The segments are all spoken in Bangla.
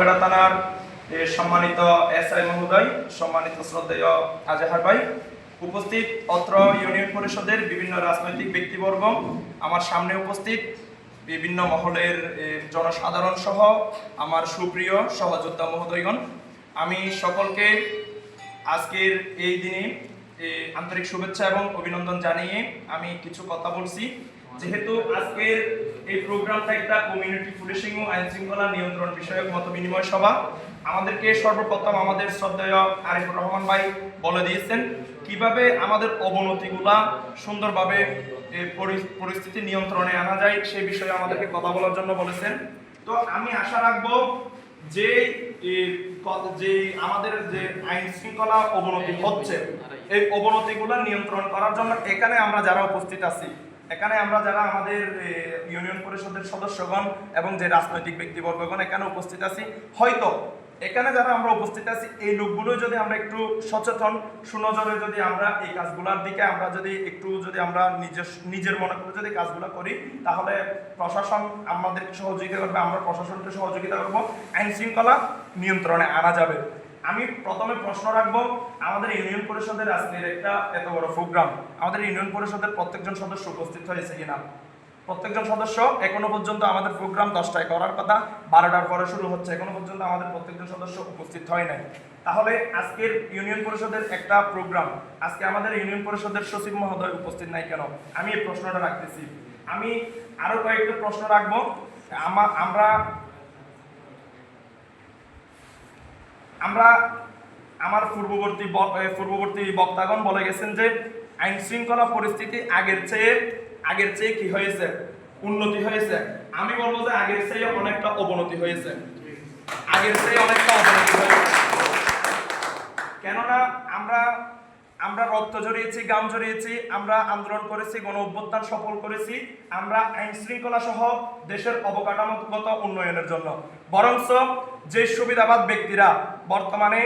বহেড়া থানার সম্মানিত এস আই মহোদয়, সম্মানিত শ্রদ্ধেয় আজহার ভাই, উপস্থিত অত্র ইউনিয়ন পরিষদের বিভিন্ন রাজনৈতিক ব্যক্তিবর্গ, আমার সামনে উপস্থিত বিভিন্ন মহলের জনসাধারণ সহ আমার সুপ্রিয় সহযোদ্ধা মহোদয়গণ। আমি সকলকে আজকের এই দিনে আন্তরিক শুভেচ্ছা এবং অভিনন্দন জানিয়ে আমি কিছু কথা বলছি। যেহেতু আজকের এই প্রোগ্রামটা একটা কমিউনিটি পুলিশিং ও আইন শৃঙ্খলা নিয়ন্ত্রণ বিষয়ক মত বিনিময় সভা। আমাদেরকে সর্বপ্রথম আমাদের শ্রদ্ধেয় আরিফুর রহমান ভাই বলে দিয়েছেন, কীভাবে আমাদের অবনতিগুলা সুন্দরভাবে পরিস্থিতি নিয়ন্ত্রণে আনা যায় সেই বিষয়ে আমাদেরকে কথা বলার জন্য বলেছেন। তো আমি আশা রাখব যে যে আমাদের যে আইন শৃঙ্খলা অবনতি হচ্ছে, এই অবনতিগুলো নিয়ন্ত্রণ করার জন্য এখানে আমরা যারা উপস্থিত আছি এখানে আমরা যারা আমাদের ইউনিয়ন পরিষদের সদস্যগণ এবং যে রাজনৈতিক ব্যক্তিবর্গগণ এখানে উপস্থিত আছি, হয়তো এখানে যারা আমরা উপস্থিত আছি, এই লোকগুলো যদি আমরা একটু সচেতন, সুনজরে যদি আমরা এই কাজগুলোর দিকে আমরা যদি একটু যদি আমরা নিজের নিজের মনে করে যদি কাজগুলো করি, তাহলে প্রশাসন আমাদেরকে সহযোগিতা করবে, আমরা প্রশাসনকে সহযোগিতা করব। আইন শৃঙ্খলা নিয়ন্ত্রণে আনা যাবে। আমি প্রথমে প্রশ্ন রাখব, আমাদের ইউনিয়ন পরিষদের আজকের একটা এত বড় প্রোগ্রাম, আমাদের ইউনিয়ন পরিষদের প্রত্যেকজন সদস্য উপস্থিত হয়েছে কিনা? প্রত্যেকজন সদস্য এখনও পর্যন্ত আমাদের প্রোগ্রাম দশটায় করার কথা, বারোটার পরে শুরু হচ্ছে, এখনও পর্যন্ত আমাদের প্রত্যেকজন সদস্য উপস্থিত হয় নাই। তাহলে আজকের ইউনিয়ন পরিষদের একটা প্রোগ্রাম, আজকে আমাদের ইউনিয়ন পরিষদের সচিব মহোদয় উপস্থিত নাই কেন? আমি এই প্রশ্নটা রাখতেছি। আমি আরও কয়েকটা প্রশ্ন রাখব। আমা আমরা আমরা আমার পূর্ববর্তী পূর্ববর্তী বক্তাগণ বলে গেছেন যে আইন শৃঙ্খলা পরিস্থিতি আগের চেয়ে আগের চেয়ে কি হয়েছে? উন্নতি হয়েছে। আমি বলব যে আগের চেয়ে অনেকটা অবনতি হয়েছে। আগের চেয়ে অনেকটা অবনতি হয়েছে। কেননা আমরা আমরা রক্ত জড়িয়েছি, গাম জড়িয়েছি, আমরা আন্দোলন করেছি, গণ অভ্যুত্থান সফল করেছি, আমরা আইন শৃঙ্খলা সহ দেশের অবকাঠামোগত উন্নয়নের জন্য। বরঞ্চ যে সুবিধাবাদ ব্যক্তিরা বর্তমানে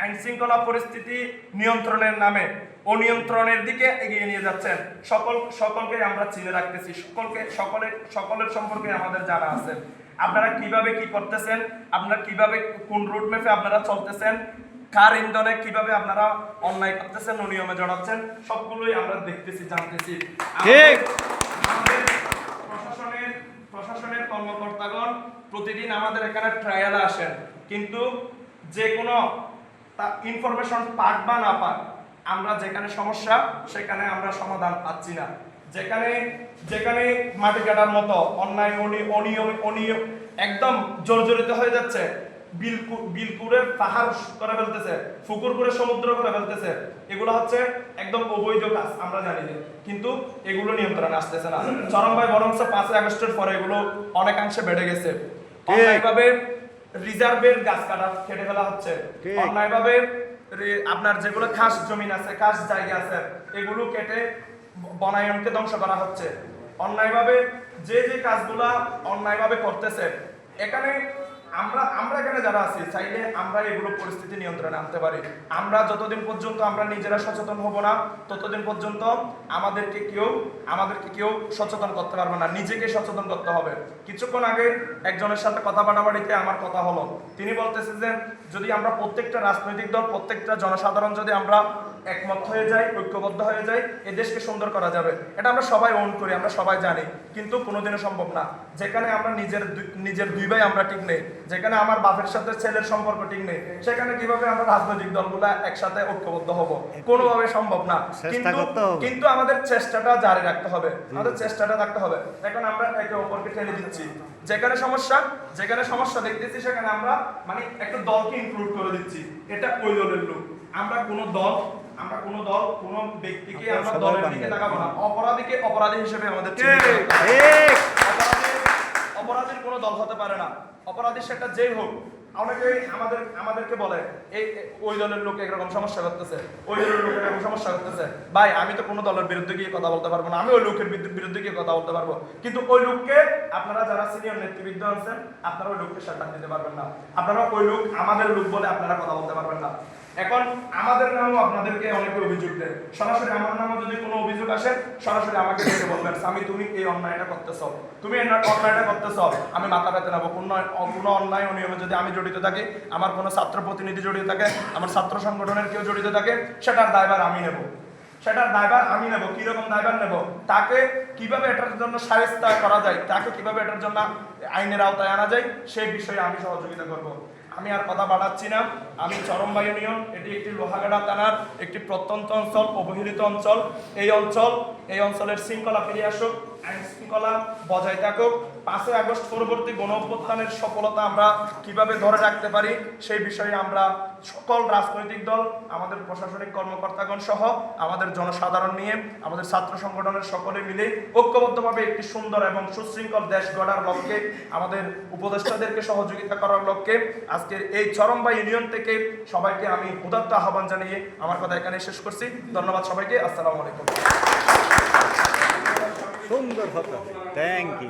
আইন শৃঙ্খলা পরিস্থিতি নিয়ন্ত্রণের নামে অনিয়ন্ত্রণের দিকে এগিয়ে নিয়ে যাচ্ছেন, সকল, সকলকে আমরা চিনে রাখতেছি, সকলকে সকলের সকলের সম্পর্কে আমাদের জানা আছে। আপনারা কীভাবে কি করতেছেন? আপনারা কীভাবে কোন রুট ম্যাপে আপনারা চলতেছেন? কার ইন্ধনে কীভাবে আপনারা অন্যায় করতেছেন অনিয়মে জড়াচ্ছেন সবগুলোই আমরা দেখতেছি জানতেছি। ঠিক। প্রশাসনের প্রশাসনের কর্মকর্তাগণ প্রতিদিন আমাদের এখানে ট্রায়ালে আসেন। কিন্তু যে কোনো ইনফরমেশন পাক বা না পাক আমরা যেখানে সমস্যা সেখানে আমরা সমাধান পাচ্ছি না। যেখানে যেখানে মাটি কাটার মতো অন্যায় অনি- অনিয়ম অনিয়ম একদম জর্জরিত হয়ে যাচ্ছে বিলকু- বিলকুরে পাহাড় করে ফেলতেছে ফুকুর করে সমুদ্র করে ফেলতেছে। এগুলো হচ্ছে একদম অবৈধ কাজ আমরা জানি যে। কিন্তু এগুলো নিয়ন্ত্রণে আসতেছে না। চরম ভাই বরং পাঁচই আগস্টের পরে এগুলো অনেকাংশে বেড়ে গেছে। অন্যায়ভাবে রিজার্ভের গাছ কাটা কেটে ফেলা হচ্ছে। অন্যায়ভাবে আপনার যেগুলো খাস জমিন আছে খাস জায়গা আছে এগুলো কেটে বনায়নকে ধ্বংস করা হচ্ছে। অন্যায়ভাবে যে যে কাজগুলা অন্যায়ভাবে করতেছে এখানে আমরা আমরা এখানে যারা আছি, চাইলে আমরা এগুলো পরিস্থিতি নিয়ন্ত্রণে আনতে পারি। আমরা যতদিন পর্যন্ত আমরা নিজেরা সচেতন হব না, ততদিন পর্যন্ত আমাদেরকে কেউ আমাদেরকে কেউ সচেতন করতে পারবে না। নিজেকে সচেতন করতে হবে। কিছুক্ষণ আগে একজনের সাথে কথা বাড়াবাড়িতে আমার কথা হলো। তিনি বলতেছে যে, যদি আমরা প্রত্যেকটা রাজনৈতিক দল, প্রত্যেকটা জনসাধারণ যদি আমরা একমত হয়ে যাই ঐক্যবদ্ধ হয়ে যাই এই দেশকে সুন্দর করা যাবে। এটা আমরা সবাই ওন করি আমরা সবাই জানি কিন্তু কোনোদিনও সম্ভব না। যেখানে আমরা নিজের নিজের দুই ভাই আমরা ঠিক নেই যেখানে আমার বাপের সাথে ছেলের সম্পর্ক ঠিক নেই সেখানে কীভাবে আমরা রাজনৈতিক দলগুলা একসাথে ঐক্যবদ্ধ হব? কোনোভাবে সম্ভব না। কিন্তু কিন্তু আমাদের চেষ্টাটা জারি রাখতে হবে। আমাদের চেষ্টাটা রাখতে হবে। এখন আমরা একে অপরকে ঠেলে দিচ্ছি। যেখানে সমস্যা যেখানে সমস্যা দেখতেছি সেখানে আমরা মানে একটা দলকে ইনক্লুড করে দিচ্ছি। এটা ওই দলের লোক আমরা কোনো দল আমরা কোনো দল কোনো ব্যক্তিকে আমরা দলের দিকে তাকাবো না। অপরাধীকে অপরাধী হিসেবে আমাদের অপরাধীর কোনো দল হতে পারে না। অপরাধী সেটা যেই হোক অনেকেই আমাদের আমাদেরকে বলে এই ওই দলের লোক এরকম সমস্যা করতেছে। ওই দলের লোক এরকম সমস্যা করতেছে। ভাই আমি তো কোনো দলের বিরুদ্ধে গিয়ে কথা বলতে পারব না। আমি ওই লোকের বিরুদ্ধে- বিরুদ্ধে গিয়ে কথা বলতে পারব। কিন্তু ওই লোককে আপনারা যারা সিনিয়র নেতৃবৃন্দ আছেন আপনারা ওই লোককে সাক্ষাৎ দিতে পারবেন না। আপনারা ওই লোক আমাদের লোক বলে আপনারা কথা বলতে পারবেন না। এখন আমাদের নামও আপনাদেরকে অনেকে অভিযোগ দেয়। সরাসরি আমার নামও যদি কোনো অভিযোগ আসে, সরাসরি আমাকে ডেকে বলবেন, স্বামী, তুমি এই অন্যায়টা করতেছ। তুমি অন্যায়টা করতেছ। আমি মাথা পেতে নেব। কোনো কোনো অন্যায় অনিয়মে যদি আমি জড়িত থাকি, আমার কোনো ছাত্র প্রতিনিধি জড়িত থাকে, আমার ছাত্র সংগঠনের কেউ জড়িত থাকে, সেটার দায়ভার আমি নেব। সেটার দায়ভার আমি নেব। কীরকম দায়ভার নেব? তাকে কীভাবে এটার জন্য সাহেস্তা করা যায়? তাকে কীভাবে এটার জন্য আইনের আওতায় আনা যায়? সেই বিষয়ে আমি সহযোগিতা করব। আমি আর কথা বাড়াচ্ছি না। আমি চরমবা ইউনিয়ন এটি একটি লোহাগাড়া থানার একটি প্রত্যন্ত অঞ্চল, অবহেলিত অঞ্চল। এই অঞ্চল, এই অঞ্চলের শৃঙ্খলা ফিরে আসুক। আইন শৃঙ্খলা বজায় থাকুক। পাঁচই আগস্ট পরবর্তী গণ অভ্যুত্থানের সফলতা আমরা কীভাবে ধরে রাখতে পারি, সেই বিষয়ে আমরা সকল রাজনৈতিক দল, আমাদের প্রশাসনিক কর্মকর্তাগণ সহ, আমাদের জনসাধারণ নিয়ে, আমাদের ছাত্র সংগঠনের সকলে মিলে ঐক্যবদ্ধভাবে একটি সুন্দর এবং সুশৃঙ্খল দেশ গড়ার লক্ষ্যে, আমাদের উপদেষ্টাদেরকে সহযোগিতা করার লক্ষ্যে আজকের এই চরমবা ইউনিয়ন থেকে সবাইকে আমি উদাত্ত আহ্বান জানিয়ে আমার কথা এখানে শেষ করছি। ধন্যবাদ সবাইকে। আসসালামু আলাইকুম। সুন্দর হতো। Thank you